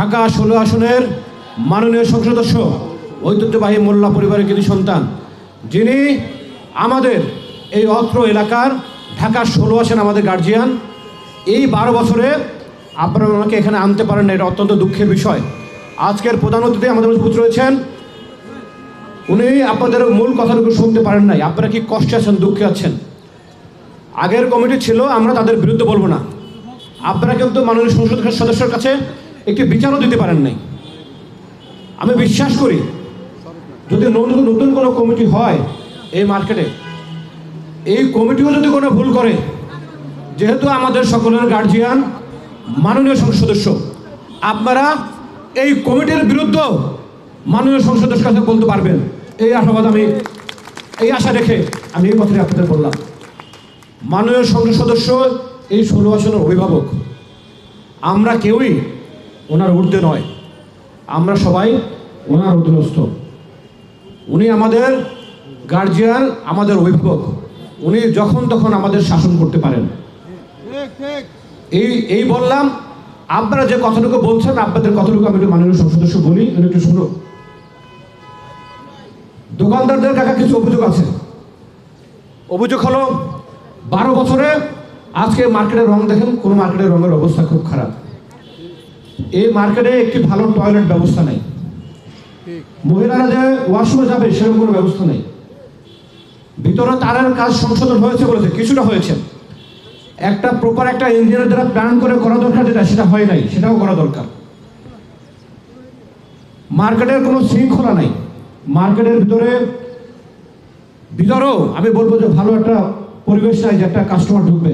ঢাকা ষোলো আসনের মাননীয় সংসদ সদস্য, ঐতিহ্যবাহী মোল্লা পরিবারের কৃতি সন্তান, যিনি আমাদের এই অত্র এলাকার ঢাকা ষোলো আসন আমাদের গার্জিয়ান এই বারো বছরে আপনারা ওনাকে এখানে আনতে পারেন না, এটা অত্যন্ত দুঃখের বিষয়। আজকের প্রধান অতিথি আমাদের উপস্থিত রয়েছেন। উনি আপনাদের মূল কথাটুকু শুনতে পারেন নাই। আপনারা কি কষ্টে আছেন, দুঃখে আছেন? আগের কমিটি ছিল, আমরা তাদের বিরুদ্ধে বলব না। আপনারা কিন্তু মাননীয় সংসদ সদস্যের কাছে একটি বিচারও দিতে পারেন নাই। আমি বিশ্বাস করি, যদি নতুন নতুন কোনো কমিটি হয় এই মার্কেটে, এই কমিটিও যদি কোনো ভুল করে, যেহেতু আমাদের সকলের গার্জিয়ান মাননীয় সংসদ সদস্য, আপনারা এই কমিটির বিরুদ্ধে মাননীয় সংসদ সদস্যের কাছে বলতে পারবেন। এই আশাবাদ আমি, এই আশা রেখে আমি এই কথাটি আপনাদের বললাম। মাননীয় সংসদ সদস্য, এই ষোলো আসনের অভিভাবক, আমরা কেউই ওনার ঊর্ধ্বে নয়। আমরা সবাই ওনার অধীনস্থ। উনি আমাদের গার্জিয়ান আমাদের অভিভাবক। উনি যখন তখন আমাদের শাসন করতে পারেন। এই এই বললাম, আপনারা যে কথাটুকু বলছেন, আপনাদের কথাটুকু আমি মাননীয় সংসদ সদস্য বলি একটু শুনো দোকানদারদের কাছে কিছু অভিযোগ আছে। অভিযোগ হলো, বারো বছরে আজকে মার্কেটের রং দেখেন, কোনো মার্কেটের রঙের অবস্থা খুব খারাপ। এই মার্কেটে একটি ভালো টয়লেট ব্যবস্থা নেই। মহিলারা যে ওয়াশরুমে যাবে সেরকম কোনো ব্যবস্থা নেই। ভিতরে তারের কাজ সংশোধন হয়েছে বলেছে কিছুটা হয়েছে। একটা প্রপার একটা ইঞ্জিনিয়ার দ্বারা প্ল্যান করে করা দরকার যেটা সেটা হয় নাই সেটাও করা দরকার। মার্কেটের কোনো শৃঙ্খলা নাই। মার্কেটের ভিতরে ভিতরেও আমি বলব যে ভালো একটা পরিবেশ নাই যে একটা কাস্টমার ঢুকবে।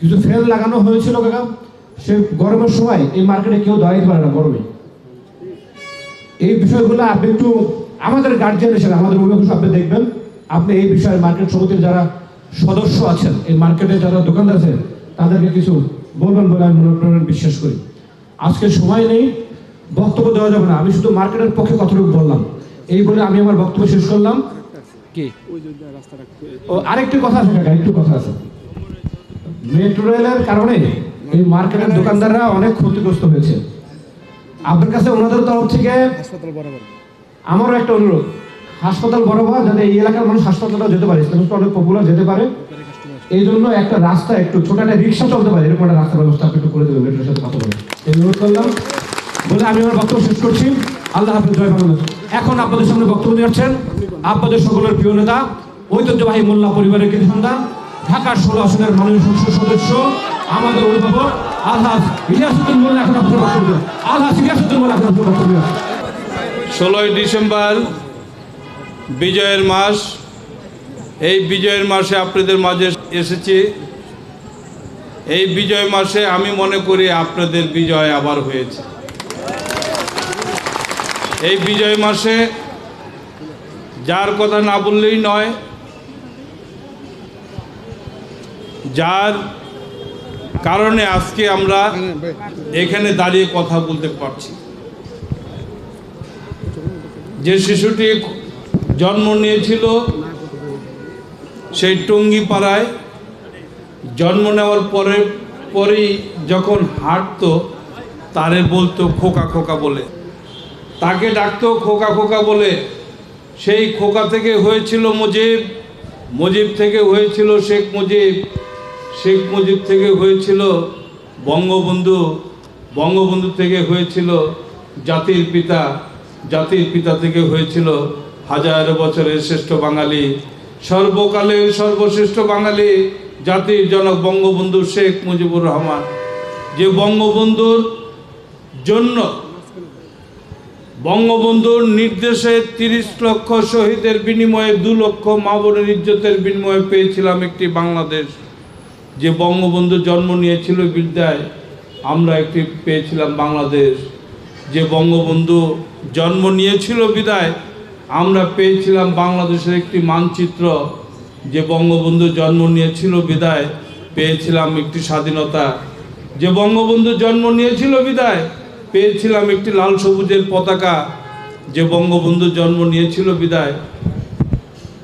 কিছু ফ্যান লাগানো হয়েছিল কাকা। সে গরমের সময় এই মার্কেটে কেউ দাঁড়াইতে পারে না গরমে। এই বিষয়গুলো আপনি একটু আমাদের গার্জিয়ান হিসেবে আমাদের অভিভাবক আপনি দেখবেন। আপনি এই বিষয়ে মার্কেট সমিতির যারা সদস্য আছেন এই মার্কেটে যারা দোকানদার আছেন তাদেরকে কিছু বলবেন বলে আমি মনে বিশ্বাস করি। আজকে সময় নেই বক্তব্য দেওয়া যাবে না। আমি শুধু মার্কেটের পক্ষে কতটুকু বললাম। এই বলে আমি আমার বক্তব্য শেষ করলাম। কি? ও আরেকটি কথা আছে একটু কথা আছে। মেট্রো রেলের কারণে এই মার্কেটের দোকানদাররা অনেক ক্ষতিগ্রস্ত হয়েছে। আপনার কাছে ওনাদের তরফ থেকে আমারও একটা অনুরোধ। হাসপাতাল বরাবর যাতে এই এলাকার মানুষ হাসপাতালটা যেতে পারে ইসলামপুর অনেক পপুলার যেতে পারে। এই জন্য একটা রাস্তা, একটু ছোট একটা রিক্সা চলতে পারে, এরকম একটা রাস্তার ব্যবস্থা আপনি একটু করে দেবেন, মেট্রোর সাথে কথা বলে। অনুরোধ করলাম। বলে আমি আমার বক্তব্য শেষ করছি। আল্লাহ হাফিজ, জয় বাংলাদেশ এখন আপনাদের সামনে বক্তব্য দিচ্ছেন আপনাদের সকলের প্রিয় নেতা, ঐতিহ্যবাহী মোল্লা পরিবারের কৃষি সন্তান, ঢাকার ষোলো আসনের মাননীয় সংসদ সদস্য আমাদের অভিভাবক আলহাজ ইলিয়াসুদ্দিন মোল্লা এখন আপনার দেবেন। আলহাজ ইলিয়াসুদ্দিন মোল্লা এখন আপনার বক্তব্য ষোলোই ডিসেম্বর বিজয়ের মাস। এই বিজয়ের মাসে আপনাদের মাঝে এসেছি। এই বিজয় মাসে আমি মনে করি আপনাদের বিজয় আবার হয়েছে। এই বিজয় মাসে যার কথা না বললেই নয়, যার কারণে আজকে আমরা এখানে দাঁড়িয়ে কথা বলতে পারছি। যে শিশুটি জন্ম নিয়েছিল সেই টঙ্গিপাড়ায়, জন্ম নেওয়ার পরে, পরেই যখন হাঁটতো, তারে বলতো খোকা খোকা বলে। তাকে ডাকতো খোকা খোকা বলে। সেই খোকা থেকে হয়েছিল মুজিব। মুজিব থেকে হয়েছিল শেখ মুজিব। শেখ মুজিব থেকে হয়েছিল বঙ্গবন্ধু বঙ্গবন্ধু থেকে হয়েছিল জাতির পিতা জাতির পিতা থেকে হয়েছিল হাজার বছরের শ্রেষ্ঠ বাঙালি, সর্বকালের সর্বশ্রেষ্ঠ বাঙালি জাতির জনক বঙ্গবন্ধু শেখ মুজিবুর রহমান। যে বঙ্গবন্ধুর জন্য বঙ্গবন্ধুর নির্দেশে তিরিশ লক্ষ শহীদের বিনিময়ে দু লক্ষ মা বোনের ইজ্জতের বিনিময়ে পেয়েছিলাম একটি বাংলাদেশ। যে বঙ্গবন্ধু জন্ম নিয়েছিল বিদ্যায়, আমরা একটি পেয়েছিলাম বাংলাদেশ। যে বঙ্গবন্ধু জন্ম নিয়েছিল বিদায় আমরা পেয়েছিলাম বাংলাদেশের একটি মানচিত্র। যে বঙ্গবন্ধু জন্ম নিয়েছিল বিদায় পেয়েছিলাম একটি স্বাধীনতা। যে বঙ্গবন্ধু জন্ম নিয়েছিল বিদায় পেয়েছিলাম একটি লাল সবুজের পতাকা। যে বঙ্গবন্ধু জন্ম নিয়েছিল বিদায়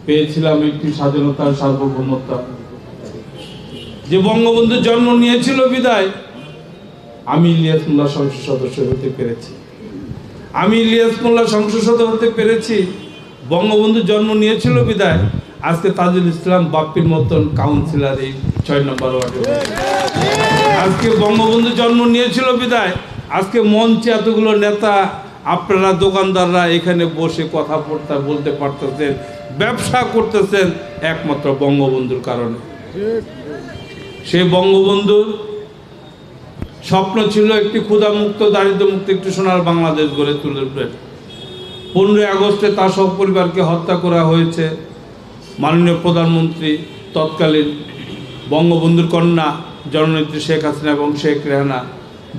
পেয়েছিলাম একটি স্বাধীনতার সার্বভৌমত্ব। যে বঙ্গবন্ধু জন্ম নিয়েছিল বিদায়, আমি ইলিয়াস মোল্লা সংসদ সদস্য হতে পেরেছি। আমি ইলিয়াস মোল্লা সংসদ সদস্য হতে পেরেছি, বঙ্গবন্ধু জন্ম নিয়েছিল বিদায়, আজকে তাজুল ইসলাম বাপ্পির মতন কাউন্সিলর এই ছয় নম্বর ওয়ার্ডে আজকে বঙ্গবন্ধু জন্ম নিয়েছিল বিদায়, আজকে মঞ্চে এতগুলো নেতা, আপনারা দোকানদাররা এখানে বসে কথা বলতে বলতে পারতেছেন, ব্যবসা করতেছেন, একমাত্র বঙ্গবন্ধুর কারণে। সেই বঙ্গবন্ধুর স্বপ্ন ছিল একটি ক্ষুধামুক্ত, দারিদ্র্যমুক্ত, একটি সোনার বাংলাদেশ গড়ে তুলবেন পনেরোই আগস্টে তার সব পরিবারকে হত্যা করা হয়েছে। মাননীয় প্রধানমন্ত্রী তৎকালীন বঙ্গবন্ধুর কন্যা জননেত্রী শেখ হাসিনা এবং শেখ রেহানা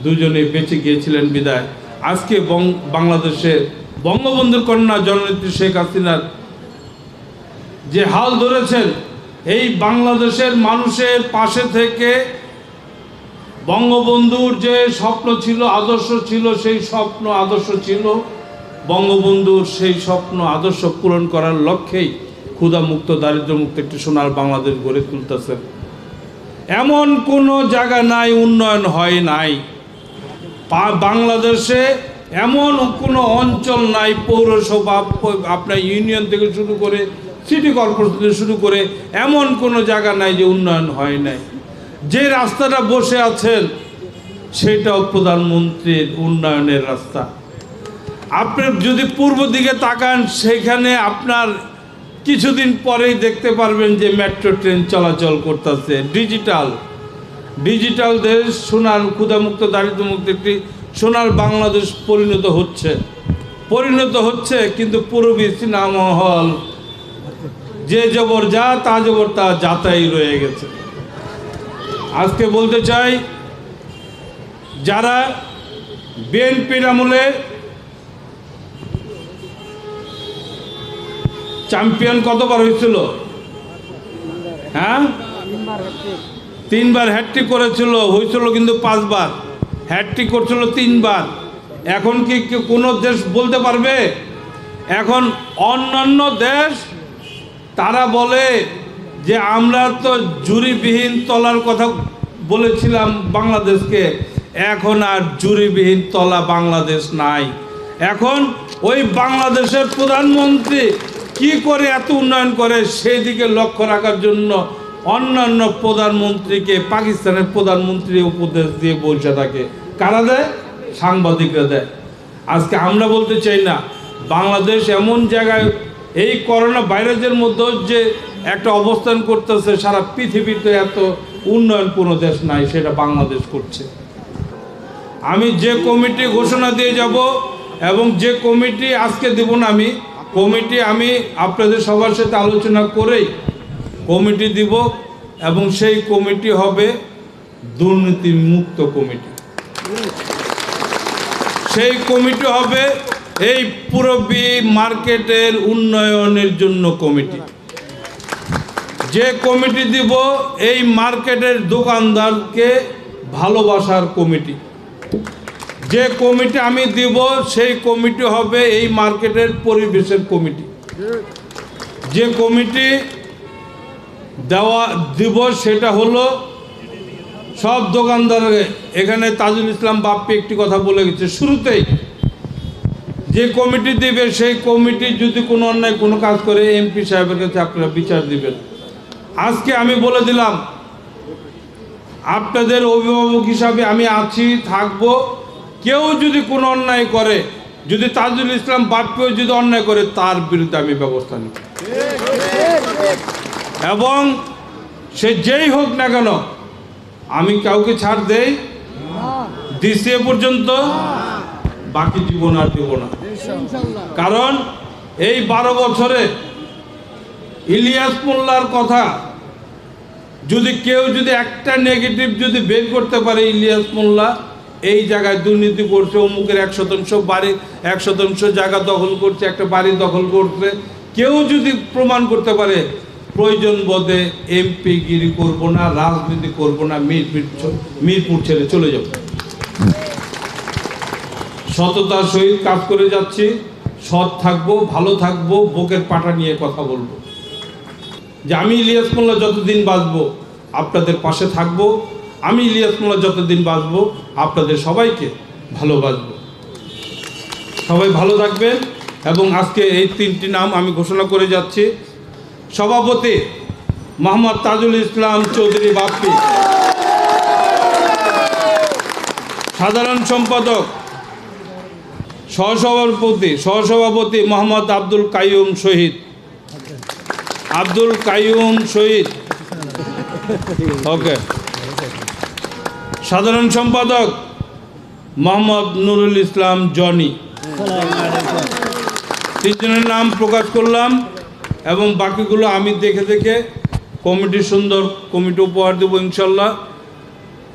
দুজনে বেঁচে গিয়েছিলেন বিদায়। আজকে বং- বাংলাদেশে বঙ্গবন্ধুর কন্যা জননেত্রী শেখ হাসিনার যে হাল ধরেছেন এই বাংলাদেশের মানুষের পাশে থেকে বঙ্গবন্ধুর যে স্বপ্ন ছিল, আদর্শ ছিল, সেই স্বপ্ন আদর্শ ছিল। বঙ্গবন্ধুর সেই স্বপ্ন আদর্শ পূরণ করার লক্ষ্যেই ক্ষুধামুক্ত দারিদ্র্যমুক্ত একটি সোনার বাংলাদেশ গড়ে তুলতেছেন এমন কোনো জায়গা নাই, উন্নয়ন হয় নাই। বাংলাদেশে এমন কোনো অঞ্চল নাই, পৌরসভা আপনার ইউনিয়ন থেকে শুরু করে সিটি কর্পোরেশন থেকে শুরু করে এমন কোনো জায়গা নাই যে উন্নয়ন হয় নাই। যে রাস্তাটা বসে আছেন, সেটাও প্রধানমন্ত্রীর উন্নয়নের রাস্তা। আপনি যদি পূর্ব দিকে তাকান, সেখানে আপনার কিছুদিন পরেই দেখতে পারবেন যে মেট্রো ট্রেন চলাচল করতেছে। ডিজিটাল। ডিজিটাল দেশ সোনার ক্ষুধামুক্ত, দারিদ্র্যমুক্ত একটি সোনার বাংলাদেশ পরিণত হচ্ছে। পরিণত হচ্ছে, কিন্তু পূর্বী সিনেমা হল যে জবর যা, তা জবর তা যাতাই রয়ে গেছে। আজকে বলতে চাই, যারা বিএনপির আমলে চ্যাম্পিয়ন কতবার হয়েছিল? হ্যাঁ? তিনবার হ্যাট্রিক করেছিল, হয়েছিল কিন্তু পাঁচবার। হ্যাট্রিক করছিল তিনবার। এখন কি কোনো দেশ বলতে পারবে? এখন অন্যান্য দেশ তারা বলে যে আমরা তো জুরিবিহীন তলার কথা বলেছিলাম বাংলাদেশকে। এখন আর জুরিবিহীন তলা বাংলাদেশ নাই। এখন ওই বাংলাদেশের প্রধানমন্ত্রী কি করে এত উন্নয়ন করে সেই দিকে লক্ষ্য রাখার জন্য অন্যান্য প্রধানমন্ত্রীকে, পাকিস্তানের প্রধানমন্ত্রী উপদেশ দিয়ে বলছে থাকে কারা দেয়? সাংবাদিকরা দেয়। আজকে আমরা বলতে চাই না, বাংলাদেশ এমন জায়গায় এই করোনা ভাইরাসের মধ্যে যে একটা অবস্থান করতেছে, সারা পৃথিবীতে এত উন্নয়ন কোনো দেশ নাই, সেটা বাংলাদেশ করছে। আমি যে কমিটি ঘোষণা দিয়ে যাব এবং যে কমিটি আজকে দেব না আমি, কমিটি আমি আপনাদের সবার সাথে আলোচনা করেই কমিটি দিব এবং সেই কমিটি হবে দুর্নীতি মুক্ত কমিটি। সেই কমিটি হবে এই পুরবী মার্কেটের উন্নয়নের জন্য কমিটি। যে কমিটি দিব, এই মার্কেটের দোকানদারকে ভালোবাসার কমিটি। যে কমিটি আমি দিব, সেই কমিটি হবে এই মার্কেটের পরিবেশের কমিটি। যে কমিটি দেওয়া দিব, সেটা হলো সব দোকানদার এখানে তাজুল ইসলাম বাপ্পি একটি কথা বলে গেছে। শুরুতেই যে কমিটি দিবে, সেই কমিটি যদি কোনো অন্যায় কোনো কাজ করে, এমপি সাহেবের কাছে আপনারা বিচার দিবেন। আজকে আমি বলে দিলাম, আপনাদের অভিভাবক হিসাবে আমি আছি, থাকব। কেউ যদি কোনো অন্যায় করে, যদি তাজুল ইসলাম বাপ্পিও যদি অন্যায় করে, তার বিরুদ্ধে আমি ব্যবস্থা নিব। এবং সে যেই হোক না কেন, আমি কাউকে ছাড় দেই, দিছে পর্যন্ত, বাকি জীবন আর দেব না। কারণ এই বারো বছরে ইলিয়াস মোল্লার কথা যদি কেউ যদি একটা নেগেটিভ যদি বের করতে পারে ইলিয়াস মোল্লা, এই জায়গায় দুর্নীতি করছে, অমুকের এক শতাংশ বাড়ি, এক শতাংশ জায়গা দখল করছে, একটা বাড়ি দখল করছে। কেউ যদি প্রমাণ করতে পারে, প্রয়োজন বোধে এমপি গিরি করব না, রাজনীতি করব না, মিরপুর মিরপুর ছেড়ে চলে যাব। সততার সহিত কাজ করে যাচ্ছি। সৎ থাকব, ভালো থাকব, বুকের পাটা নিয়ে কথা বলব। যে আমি ইলিয়াস মোল্লা যতদিন বাঁচবো, আপনাদের পাশে থাকব। আমি ইলিয়াস মোল্লা যতদিন বাঁচবো, আপনাদের সবাইকে ভালোবাসবো। সবাই ভালো থাকবেন এবং আজকে এই তিনটি নাম আমি ঘোষণা করে যাচ্ছি। সভাপতি মোহাম্মদ তাজুল ইসলাম চৌধুরী বাপ্পি। সাধারণ সম্পাদক সহসভাপতি সহসভাপতি মোহাম্মদ আব্দুল কাইয়ুম শহীদ। আব্দুল কাইয়ুম শহীদ। ওকে। সাধারণ সম্পাদক মোহাম্মদ নুরুল ইসলাম জনি। তিনজনের নাম প্রকাশ করলাম এবং বাকিগুলো আমি দেখে দেখে কমিটি সুন্দর কমিটি উপহার দেবো ইনশাল্লাহ।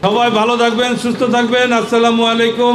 সবাই ভালো থাকবেন, সুস্থ থাকবেন। আসসালামু আলাইকুম।